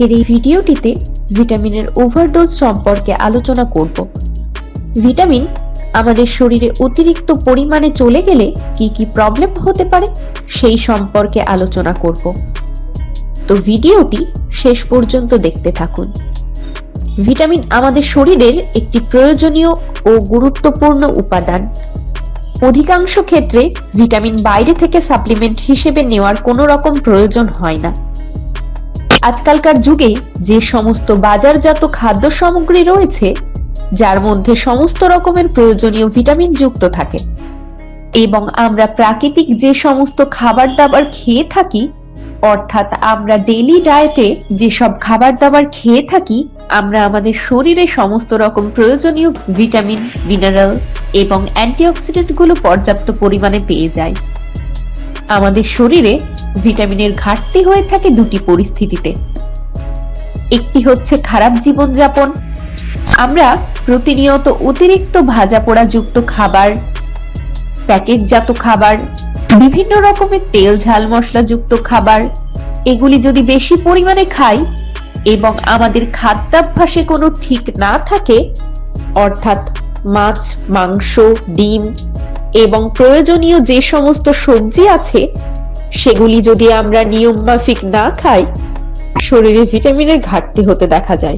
আজকের এই ভিডিওটিতে ভিটামিনের ওভারডোজ সম্পর্কে আলোচনা করব। ভিটামিন আমাদের শরীরে অতিরিক্ত পরিমাণে চলে গেলে কি কি প্রবলেম হতে পারে সেই সম্পর্কে আলোচনা করব। তো ভিডিওটি শেষ পর্যন্ত দেখতে থাকুন। ভিটামিন আমাদের শরীরের একটি প্রয়োজনীয় ও গুরুত্বপূর্ণ উপাদান। অধিকাংশ ক্ষেত্রে ভিটামিন বাইরে থেকে সাপ্লিমেন্ট হিসেবে নেওয়ার কোনো রকম প্রয়োজন হয় না। আজকালকার যুগে যে সমস্ত বাজারজাত খাদ্য সামগ্রী রয়েছে, যার মধ্যে সমস্ত রকমের প্রয়োজনীয় ভিটামিন যুক্ত থাকে। এবং আমরা প্রাকৃতিক যে সমস্ত খাবার দাবার খেয়ে থাকি, অর্থাৎ আমরা ডেইলি ডায়েটে যেসব খাবার দাবার খেয়ে থাকি, আমরা আমাদের শরীরে সমস্ত রকম প্রয়োজনীয় ভিটামিন মিনারেল এবং অ্যান্টিঅক্সিডেন্টগুলো পর্যাপ্ত পরিমাণে পেয়ে যাই। আমাদের শরীরে ভিটামিনের ঘাটতি হয়ে থাকে দুটি পরিস্থিতিতে। একটি হচ্ছে খারাপ জীবনযাপন। আমরা প্রতিনিয়ত অতিরিক্ত ভাজা পোড়া যুক্ত খাবার, প্যাকেটজাত খাবার, বিভিন্ন রকমের তেল ঝাল মশলা যুক্ত খাবার, এগুলি যদি বেশি পরিমাণে খাই এবং আমাদের খাদ্যাভ্যাসে কোনো ঠিক না থাকে, অর্থাৎ মাছ, মাংস, ডিম এবং প্রয়োজনীয় যে সমস্ত সবজি আছে সেগুলি যদি আমরা নিয়ম মাফিক না খাই, শরীরে ভিটামিনের ঘাটতি হতে দেখা যায়।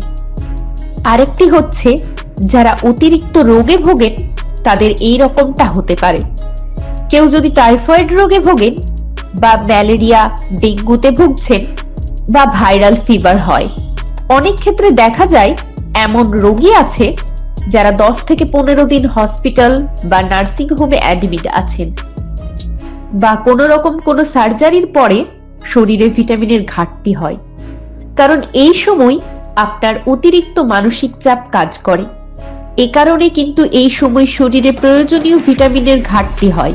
আরেকটি হচ্ছে, যারা অতিরিক্ত রোগে ভোগেন, তাদের এই রকমটা হতে পারে। কেউ যদি টাইফয়েড রোগে ভোগেন, বা ম্যালেরিয়া, ডেঙ্গুতে ভুগছেন, বা ভাইরাল ফিভার হয়। অনেক ক্ষেত্রে দেখা যায়, এমন রোগী আছে, যারা দশ থেকে পনেরো দিন হসপিটাল বা নার্সিং হোমে অ্যাডমিট আছেন। বা কোনো রকম কোনো সার্জারির পরে শরীরে ভিটামিনের ঘাটতি হয়। কারণ এই সময় আপনার অতিরিক্ত মানসিক চাপ কাজ করে। এ কারণে কিন্তু এই সময় শরীরে প্রয়োজনীয় ভিটামিনের ঘাটতি হয়।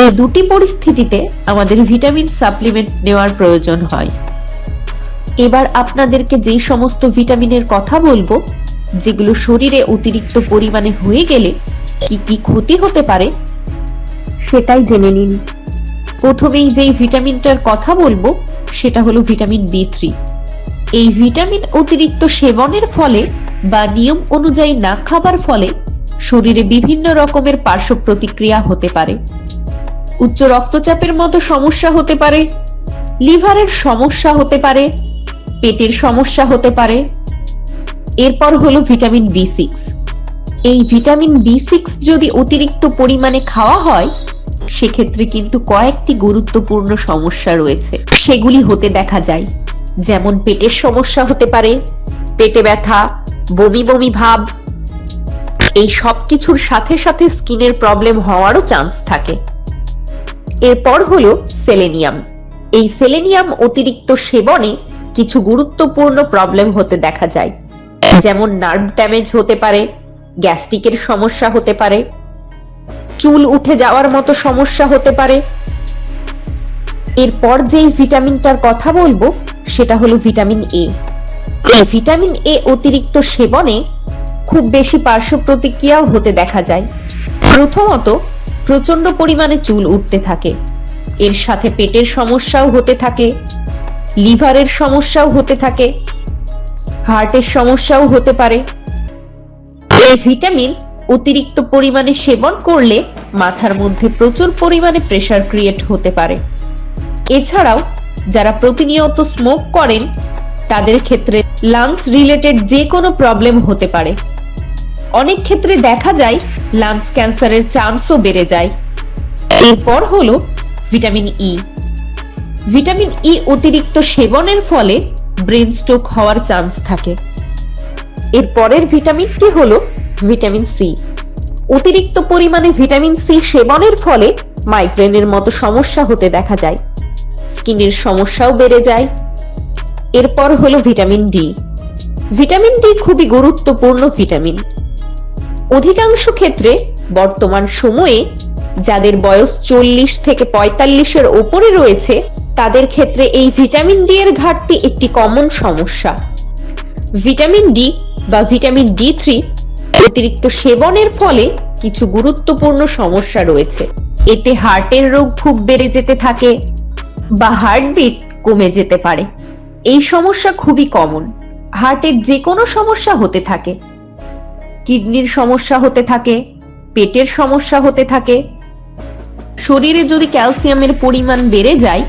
এই দুটি পরিস্থিতিতে আমাদের ভিটামিন সাপ্লিমেন্ট নেওয়ার প্রয়োজন হয়। এবার আপনাদেরকে যেই সমস্ত ভিটামিনের কথা বলব, যেগুলো শরীরে অতিরিক্ত পরিমাণে হয়ে গেলে কি কি ক্ষতি হতে পারে সেটাই জেনে নিন। প্রথমেই যেই ভিটামিনটার কথা বলব, সেটা হলো ভিটামিন বি থ্রি এই ভিটামিন অতিরিক্ত সেবনের ফলে বা নিয়ম অনুযায়ী না খাবার ফলে শরীরে বিভিন্ন রকমের পার্শ্ব প্রতিক্রিয়া হতে পারে। উচ্চ রক্তচাপের মতো সমস্যা হতে পারে, লিভারের সমস্যা হতে পারে, পেটের সমস্যা হতে পারে। এরপর হলো ভিটামিন বি সিক্স এই ভিটামিন বি সিক্স যদি অতিরিক্ত পরিমাণে খাওয়া হয় সেক্ষেত্রে কিন্তু কয়েকটি গুরুত্বপূর্ণ সমস্যা রয়েছে। সেগুলি হতে দেখা যায়। যেমন পেটের সমস্যা হতে পারে, পেটে ব্যথা, বমি বমি ভাব। এই সব কিছুর সাথে সাথে স্কিনের প্রবলেম হওয়ারও চান্স থাকে। এরপর হলো সেলেনিয়াম। এই সেলেনিয়াম অতিরিক্ত সেবনে কিছু গুরুত্বপূর্ণ প্রবলেম হতে দেখা যায়। যেমন নার্ভ ড্যামেজ হতে পারে, গ্যাস্ট্রিকের সমস্যা হতে পারে চুল উঠে যাওয়ার মতো সমস্যা হতে পারে। এরপর যেই ভিটামিনটার কথা বলব, সেটা হলো ভিটামিন এ। এই ভিটামিন এ অতিরিক্ত সেবনে খুব বেশি পার্শ্ব প্রতিক্রিয়াও হতে দেখা যায়। প্রথমত প্রচণ্ড পরিমাণে চুল উঠতে থাকে। এর সাথে পেটের সমস্যাও হতে থাকে, লিভারের সমস্যাও হতে থাকে, হার্টের সমস্যাও হতে পারে। এই ভিটামিন অতিরিক্ত পরিমাণে সেবন করলে মাথার মধ্যে প্রচুর পরিমাণে প্রেশার ক্রিয়েট হতে পারে। এছাড়াও, যারা প্রতিনিয়ত স্মোক করেন, তাদের ক্ষেত্রে লাংস রিলেটেড যে কোনো প্রবলেম হতে পারে। অনেক ক্ষেত্রে দেখা যায় লাংস ক্যান্সারের চান্সও বেড়ে যায়। এরপর হলো ভিটামিন ই ভিটামিন ই অতিরিক্ত সেবনের ফলে ব্রেন স্ট্রোক হওয়ার চান্স থাকে। এর পরের ভিটামিনটি হলো ভিটামিন সি। অতিরিক্ত পরিমাণে ভিটামিন সি সেবনের ফলে মাইগ্রেনের মতো সমস্যা হতে দেখা যায়। স্কিনের সমস্যাও বেড়ে যায়। এরপর হলো ভিটামিন ডি। ভিটামিন ডি খুবই গুরুত্বপূর্ণ ভিটামিন। অধিকাংশ ক্ষেত্রে বর্তমান সময়ে যাদের বয়স চল্লিশ থেকে পঁয়তাল্লিশের ওপরে রয়েছে, তাদের ক্ষেত্রে এই ভিটামিন ডি এর ঘাটতি একটি কমন সমস্যা। ভিটামিন ডি বা ভিটামিন ডি থ্রি অতিরিক্ত সেবনের ফলে কিছু গুরুত্বপূর্ণ সমস্যা রয়েছে। এতে হার্টের রোগ খুব বেড়ে যেতে থাকে বা হার্টবিট কমে যেতে পারে। এই সমস্যা খুবই কমন। হার্টের যে কোনো সমস্যা হতে থাকে। কিডনির সমস্যা হতে থাকে, পেটের সমস্যা হতে থাকে। শরীরে যদি ক্যালসিয়ামের পরিমাণ বেড়ে যায়,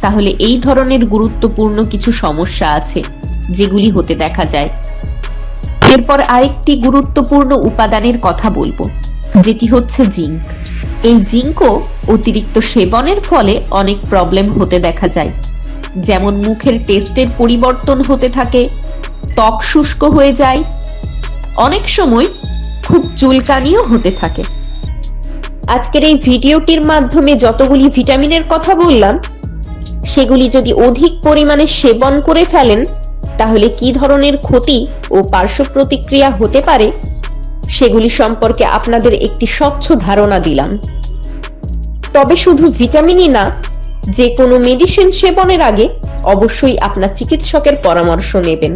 তাহলে এই ধরনের গুরুত্বপূর্ণ কিছু সমস্যা আছে, যেগুলি হতে দেখা যায়। এরপর আরেকটি গুরুত্বপূর্ণ উপাদানের কথা বলব, যেটি হচ্ছে জিঙ্ক। এই জিঙ্কও অতিরিক্ত সেবনের ফলে অনেক প্রবলেম হতে দেখা যায়। যেমন মুখের টেস্টের পরিবর্তন হতে থাকে, ত্বক শুষ্ক হয়ে যায়, অনেক সময় খুব চুলকানিও হতে থাকে। আজকের এই ভিডিওটির মাধ্যমে যতগুলি ভিটামিনের কথা বললাম, সেগুলি যদি অধিক পরিমাণে সেবন করে ফেলেন তাহলে কি ধরনের ক্ষতি ও পার্শ্ব প্রতিক্রিয়া হতে পারে? সেগুলি সম্পর্কে আপনাদের একটি স্বচ্ছ ধারণা দিলাম। তবে শুধু ভিটামিনই না, যে কোনো মেডিসিন সেবনের আগে অবশ্যই আপনার চিকিৎসকের পরামর্শ নেবেন।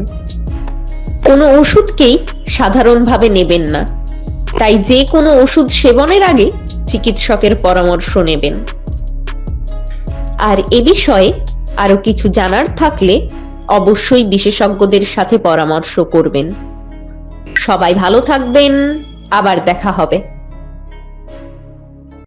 কোনো ওষুধকেই সাধারণভাবে নেবেন না। তাই যে কোনো ওষুধ সেবনের আগে চিকিৎসকের পরামর্শ নেবেন। আর এ বিষয়ে আরও কিছু জানার থাকলে অবশ্যই বিশেষজ্ঞদের সাথে পরামর্শ করবেন। সবাই ভালো থাকবেন আবার দেখা হবে।